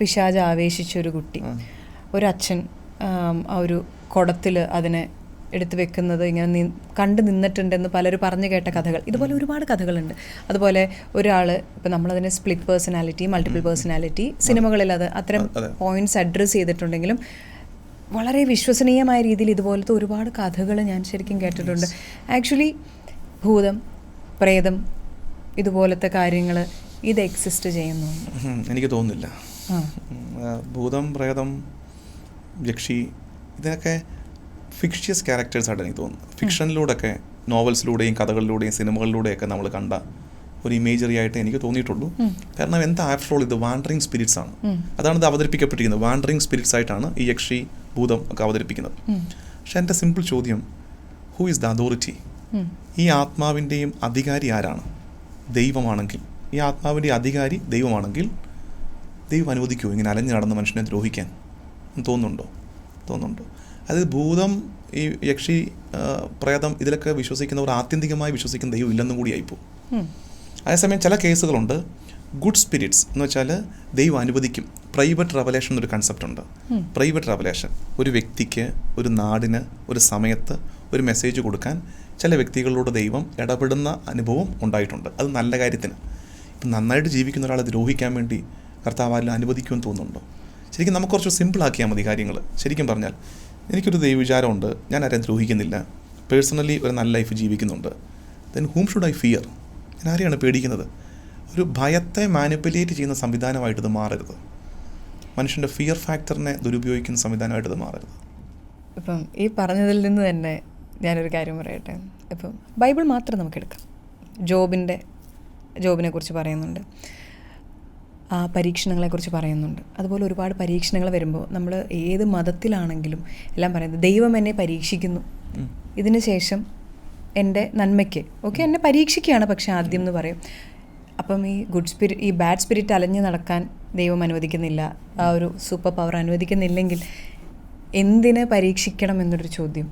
പിശാജ് ആവേശിച്ച ഒരു കുട്ടി ഒരച്ഛൻ അച്ഛൻ ആ ഒരു കുടത്തിൽ അതിനെ എടുത്തു വെക്കുന്നത് ഇങ്ങനെ നി കണ്ടു നിന്നിട്ടുണ്ടെന്ന് പലരും പറഞ്ഞു കേട്ട കഥകൾ. ഇതുപോലെ ഒരുപാട് കഥകളുണ്ട്. അതുപോലെ ഒരാൾ ഇപ്പം നമ്മളതിനെ സ്പ്ലിറ്റ് പേഴ്സണാലിറ്റി മൾട്ടിപ്പിൾ പേഴ്സണാലിറ്റി സിനിമകളിൽ അത് അത്തരം പോയിന്റ്സ് അഡ്രസ്സ് ചെയ്തിട്ടുണ്ടെങ്കിലും വളരെ വിശ്വസനീയമായ രീതിയിൽ ഇതുപോലത്തെ ഒരുപാട് കഥകൾ ഞാൻ ശരിക്കും കേട്ടിട്ടുണ്ട്. ആക്ച്വലി ഭൂതം പ്രേതം ഇതുപോലത്തെ കാര്യങ്ങൾ ഇത് എക്സിസ്റ്റ് ചെയ്യുന്നു. എനിക്ക് തോന്നുന്നില്ല. ഭൂതം പ്രേതം യക്ഷി ഇതൊക്കെ ഫിക്ഷ്യസ് ക്യാരക്ടേഴ്സായിട്ട് എനിക്ക് തോന്നുന്നു. ഫിക്ഷനിലൂടെയൊക്കെ നോവൽസിലൂടെയും കഥകളിലൂടെയും സിനിമകളിലൂടെയൊക്കെ നമ്മൾ കണ്ട ഒരു ഇമേജറി ആയിട്ട് എനിക്ക് തോന്നിയിട്ടുള്ളൂ. കാരണം എന്താ ആഫ്റ്റർ ഓൾ ഇത് വാണ്ടറിങ് സ്പിരിറ്റ്സ് ആണ്. അതാണ് ഇത് അവതരിപ്പിക്കപ്പെട്ടിരിക്കുന്നത്. വാണ്ടറിങ് സ്പിരിറ്റ്സ് ആയിട്ടാണ് ഈ യക്ഷി ഭൂതം ഒക്കെ അവതരിപ്പിക്കുന്നത്. പക്ഷെ എന്റെ സിമ്പിൾ ചോദ്യം ഹൂ ഇസ് ദ അതോറിറ്റി ഈ ആത്മാവിന്റെയും അധികാരി ആരാണ്? ദൈവമാണെങ്കിൽ. ഈ ആത്മാവിന്റെ അധികാരി ദൈവമാണെങ്കിൽ ദൈവം അനുവദിക്കുമോ ഇങ്ങനെ അലഞ്ഞു നടന്ന മനുഷ്യനെ ദ്രോഹിക്കാൻ. തോന്നുന്നുണ്ടോ? തോന്നുന്നുണ്ടോ? അത് ഭൂതം ഈ യക്ഷി പ്രേതം ഇതിലൊക്കെ വിശ്വസിക്കുന്നവർ ആത്യന്തികമായി വിശ്വസിക്കുന്ന ദൈവം ഇല്ലെന്നും കൂടി ആയിപ്പോവും. അതേസമയം ചില കേസുകളുണ്ട്. ഗുഡ് സ്പിരിറ്റ്സ് എന്ന് വെച്ചാൽ ദൈവം അനുവദിക്കും. പ്രൈവറ്റ് റവലേഷൻ എന്നൊരു കൺസെപ്റ്റ് ഉണ്ട്. പ്രൈവറ്റ് റവലേഷൻ ഒരു വ്യക്തിക്ക് ഒരു നാടിന് ഒരു സമയത്ത് ഒരു മെസ്സേജ് കൊടുക്കാൻ ചില വ്യക്തികളിലൂടെ ദൈവം ഇടപെടുന്ന അനുഭവം ഉണ്ടായിട്ടുണ്ട്. അത് നല്ല കാര്യത്തിന്. നന്നായിട്ട് ജീവിക്കുന്ന ഒരാളെ ദ്രോഹിക്കാൻ വേണ്ടി കർത്താവാരിൽ അനുവദിക്കുമെന്ന് തോന്നുന്നുണ്ടോ? ശരിക്കും നമുക്ക് കുറച്ച് സിമ്പിളാക്കിയാൽ മതി കാര്യങ്ങൾ. ശരിക്കും പറഞ്ഞാൽ എനിക്കൊരു ദൈവവിചാരമുണ്ട്. ഞാൻ ആരെയും ദ്രോഹിക്കുന്നില്ല. പേഴ്സണലി ഒരു നല്ല ലൈഫ് ജീവിക്കുന്നുണ്ട്. Then whom should I fear ഞാൻ ആരെയാണ് പേടിക്കുന്നത്? ഒരു ഭയത്തെ മാനിപ്പുലേറ്റ് ചെയ്യുന്ന സംവിധാനമായിട്ട് ഇത് മാറരുത്. മനുഷ്യന്റെ ഫിയർ ഫാക്ടറിനെ ദുരുപയോഗിക്കുന്ന സംവിധാനമായിട്ട് ഇത് മാറരുത്. ഇപ്പം ഈ പറഞ്ഞതിൽ നിന്ന് തന്നെ ഞാനൊരു കാര്യം പറയട്ടെ. ഇപ്പം ബൈബിൾ മാത്രം നമുക്ക് എടുക്കാം. ജോബിന്റെ ജോബിനെ കുറിച്ച് പറയുന്നുണ്ട്. ആ പരീക്ഷണങ്ങളെക്കുറിച്ച് പറയുന്നുണ്ട്. അതുപോലെ ഒരുപാട് പരീക്ഷണങ്ങൾ വരുമ്പോൾ നമ്മൾ ഏത് മതത്തിലാണെങ്കിലും എല്ലാം പറയുന്നത് ദൈവം എന്നെ പരീക്ഷിക്കുന്നു. ഇതിന് ശേഷം എന്റെ നന്മയ്ക്ക്. ഓക്കെ എന്നെ പരീക്ഷിക്കുകയാണ് പക്ഷേ ആദ്യം എന്ന് പറയും. അപ്പം ഈ ഗുഡ് സ്പിരിറ്റ് ഈ ബാഡ് സ്പിരിറ്റ് അലഞ്ഞ് നടക്കാൻ ദൈവം അനുവദിക്കുന്നില്ല. ആ ഒരു സൂപ്പർ പവർ അനുവദിക്കുന്നില്ലെങ്കിൽ എന്തിനെ പരീക്ഷിക്കണം എന്നൊരു ചോദ്യം.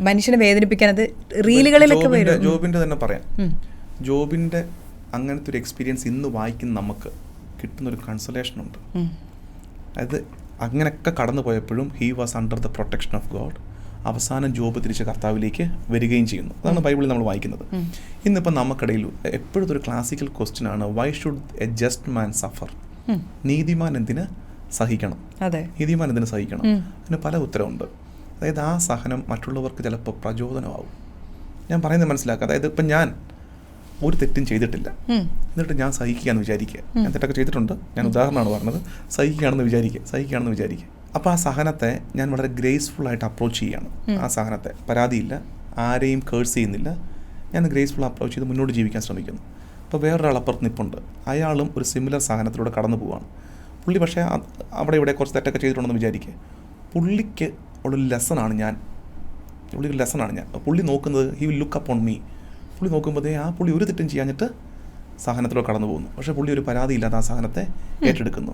മനുഷ്യനെ വേദനിപ്പിക്കാൻ അത് റീലുകളിലൊക്കെ വരും. ജോബിന്റെ തന്നെ പറയാം. ഉം. അങ്ങനത്തെ ഒരു എക്സ്പീരിയൻസ് ഇന്ന് വായിക്കുന്ന നമുക്ക് കിട്ടുന്നൊരു കൺസലേഷൻ ഉണ്ട്. ഉം. അതായത് അങ്ങനെയൊക്കെ കടന്നു പോയപ്പോഴും he was under the protection of God അവസാനം ജോബ് തിരിച്ച് കർത്താവിലേക്ക് വരികയും ചെയ്യുന്നു. അതാണ് ബൈബിളിൽ നമ്മൾ വായിക്കുന്നത്. ഇന്നിപ്പോൾ നമുക്കിടയിൽ എപ്പോഴത്തെ ഒരു ക്ലാസിക്കൽ ക്വസ്റ്റ്യൻ ആണ് why should a just man suffer നീതിമാൻ എന്തിന് സഹിക്കണം? അതെ. നീതിമാൻ എന്തിന് സഹിക്കണം. അതിന് പല ഉത്തരവുണ്ട്. അതായത് ആ സഹനം മറ്റുള്ളവർക്ക് ചിലപ്പോൾ പ്രചോദനമാവും. ഞാൻ പറയുന്നത് മനസ്സിലാക്കുക. അതായത് ഇപ്പം ഞാൻ ഒരു തെറ്റും ചെയ്തിട്ടില്ല. എന്നിട്ട് ഞാൻ സഹിക്കുകയെന്ന് വിചാരിക്കുക. ഞാൻ തെറ്റൊക്കെ ചെയ്തിട്ടുണ്ട്. ഞാൻ ഉദാഹരണമാണ് പറഞ്ഞത്. സഹിക്കുകയാണെന്ന് വിചാരിക്കുക. സഹിക്കുകയാണെന്ന് വിചാരിക്കുക. അപ്പോൾ ആ സഹനത്തെ ഞാൻ വളരെ ഗ്രേസ്ഫുൾ ആയിട്ട് അപ്രോച്ച് ചെയ്യുകയാണ്. ആ സഹനത്തെ. പരാതിയില്ല. ആരെയും കേഴ്സ് ചെയ്യുന്നില്ല. ഞാൻ ഗ്രേസ്ഫുൾ അപ്രോച്ച് ചെയ്ത് മുന്നോട്ട് ജീവിക്കാൻ ശ്രമിക്കുന്നു. അപ്പോൾ വേറൊരാൾ അപ്പുറത്ത് നിൽപ്പുണ്ട് അയാളും ഒരു സിമിലർ സഹനത്തിലൂടെ കടന്നു പോവാണ്. പുള്ളി പക്ഷേ അവിടെ ഇവിടെ കുറച്ച് തെറ്റൊക്കെ ചെയ്തിട്ടുണ്ടെന്ന് വിചാരിക്കുക. പുള്ളിക്ക് ഉള്ളൊരു ലെസണാണ് ഞാൻ. പുള്ളിക്ക് ലെസണാണ് ഞാൻ. പുള്ളി നോക്കുന്നത് he will look up on me പുള്ളി നോക്കുമ്പോൾ ആ പുള്ളി ഒരു തെറ്റും ചെയ്യാഞ്ഞിട്ട് സഹനത്തിലൂടെ കടന്നു പോകുന്നു. പക്ഷേ പുള്ളി ഒരു പരാതിയില്ലാതെ ആ സഹനത്തെ ഏറ്റെടുക്കുന്നു.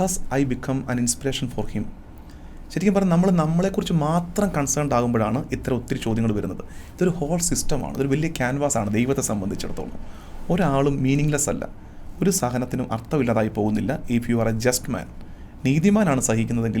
Thus I become an inspiration for him ശരിക്കും പറഞ്ഞാൽ നമ്മൾ നമ്മളെക്കുറിച്ച് മാത്രം കൺസേൺഡ് ആകുമ്പോഴാണ് ഇത്ര ഒത്തിരി ചോദ്യങ്ങൾ വരുന്നത്. ഇതൊരു ഹോൾ സിസ്റ്റമാണ് ഇതൊരു വലിയ ക്യാൻവാസ് ആണ് ദൈവത്തെ സംബന്ധിച്ചിടത്തോളം. ഒരാളും മീനിങ്ലെസ് അല്ല. ഒരു സഹനത്തിനും അർത്ഥമില്ലാതായി പോകുന്നില്ല. If you are a just man നീതിമാനാണ് സഹിക്കുന്നതെങ്കിൽ